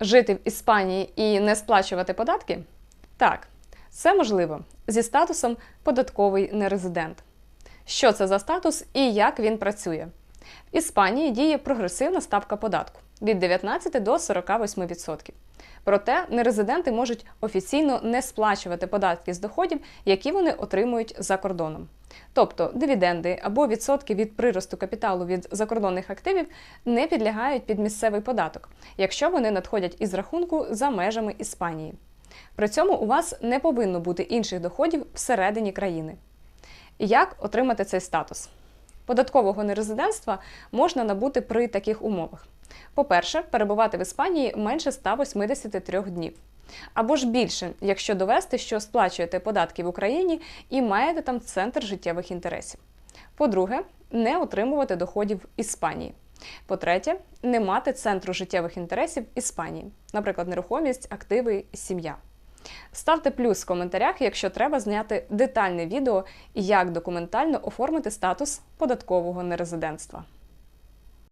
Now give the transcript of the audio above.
Жити в Іспанії і не сплачувати податки? Так, це можливо зі статусом податковий нерезидент. Що це за статус і як він працює? В Іспанії діє прогресивна ставка податку від 19 до 48%. Проте нерезиденти можуть офіційно не сплачувати податки з доходів, які вони отримують за кордоном. Тобто дивіденди або відсотки від приросту капіталу від закордонних активів не підлягають під місцевий податок, якщо вони надходять із рахунку за межами Іспанії. При цьому у вас не повинно бути інших доходів всередині країни. Як отримати цей статус? Податкового нерезидентства можна набути при таких умовах. По-перше, перебувати в Іспанії менше 183 днів. Або ж більше, якщо довести, що сплачуєте податки в Україні і маєте там центр життєвих інтересів. По-друге, не отримувати доходів в Іспанії. По-третє, не мати центру життєвих інтересів Іспанії, наприклад, нерухомість, активи, сім'я. Ставте плюс в коментарях, якщо треба зняти детальне відео, як документально оформити статус податкового нерезидентства.